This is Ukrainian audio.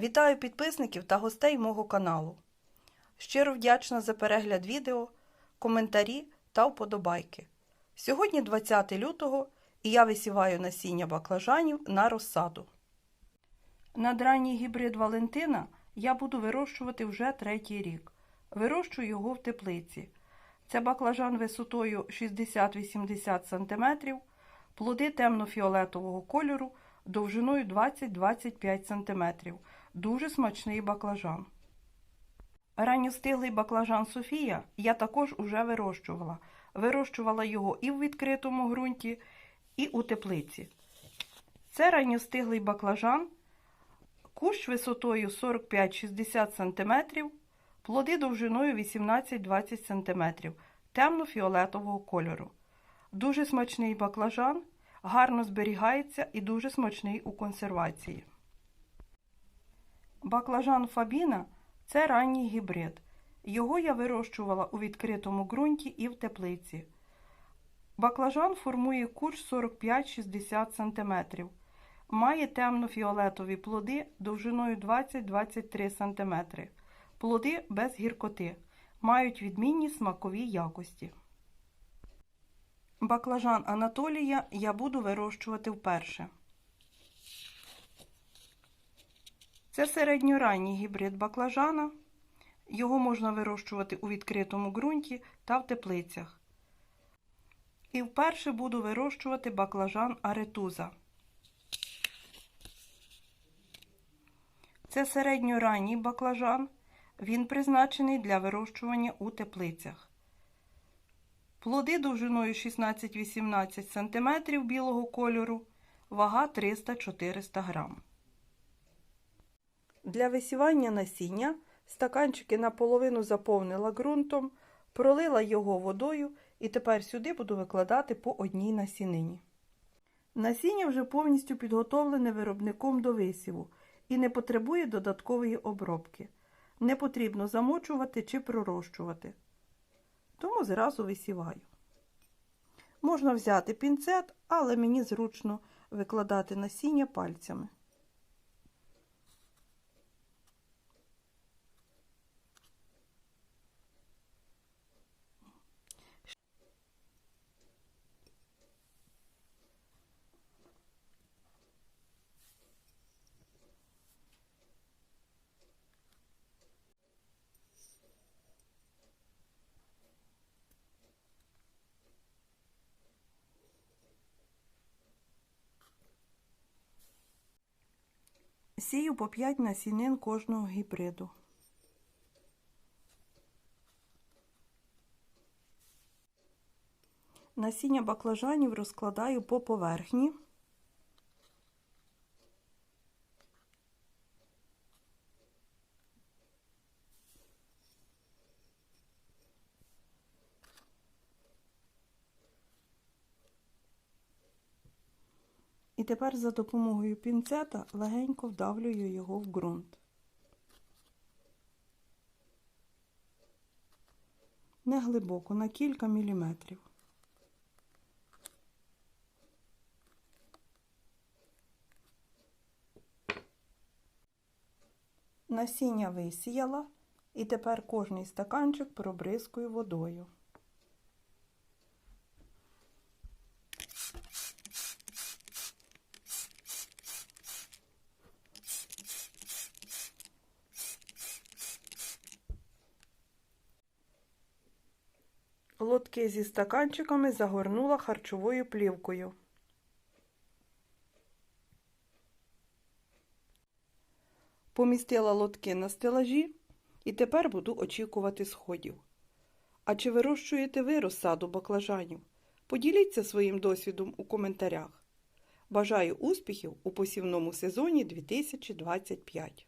Вітаю підписників та гостей мого каналу. Щиро вдячна за перегляд відео, коментарі та вподобайки. Сьогодні 20 лютого і я висіваю насіння баклажанів на розсаду. Надранній гібрид Валентина я буду вирощувати вже третій рік. Вирощую його в теплиці. Це баклажан висотою 60-80 см, плоди темно-фіолетового кольору довжиною 20-25 см. Дуже смачний баклажан. Ранньостиглий баклажан Софія я також уже вирощувала. Вирощувала його і в відкритому ґрунті, і у теплиці. Це ранньостиглий баклажан, кущ висотою 45-60 см, плоди довжиною 18-20 см, темно-фіолетового кольору. Дуже смачний баклажан, гарно зберігається і дуже смачний у консервації. Баклажан Фабіна це ранній гібрид. Його я вирощувала у відкритому ґрунті і в теплиці. Баклажан формує курс 45-60 см. Має темно-фіолетові плоди довжиною 20-23 см. Плоди без гіркоти. Мають відмінні смакові якості. Баклажан Анатолія я буду вирощувати вперше. Це середньоранній гібрид баклажана. Його можна вирощувати у відкритому ґрунті та в теплицях. І вперше буду вирощувати баклажан аретуза. Це середньоранній баклажан. Він призначений для вирощування у теплицях. Плоди довжиною 16-18 см білого кольору, вага 300-400 грам. Для висівання насіння стаканчики наполовину заповнила ґрунтом, пролила його водою і тепер сюди буду викладати по одній насінині. Насіння вже повністю підготовлене виробником до висіву і не потребує додаткової обробки. Не потрібно замочувати чи пророщувати. Тому зразу висіваю. Можна взяти пінцет, але мені зручно викладати насіння пальцями. Сію по 5 насінин кожного гібриду. Насіння баклажанів розкладаю по поверхні. І тепер за допомогою пінцета легенько вдавлюю його в ґрунт. Не глибоко, на кілька міліметрів. Насіння висіяла і тепер кожний стаканчик пробризкую водою. Лотки зі стаканчиками загорнула харчовою плівкою. Помістила лотки на стелажі і тепер буду очікувати сходів. А чи вирощуєте ви розсаду баклажанів? Поділіться своїм досвідом у коментарях. Бажаю успіхів у посівному сезоні 2025.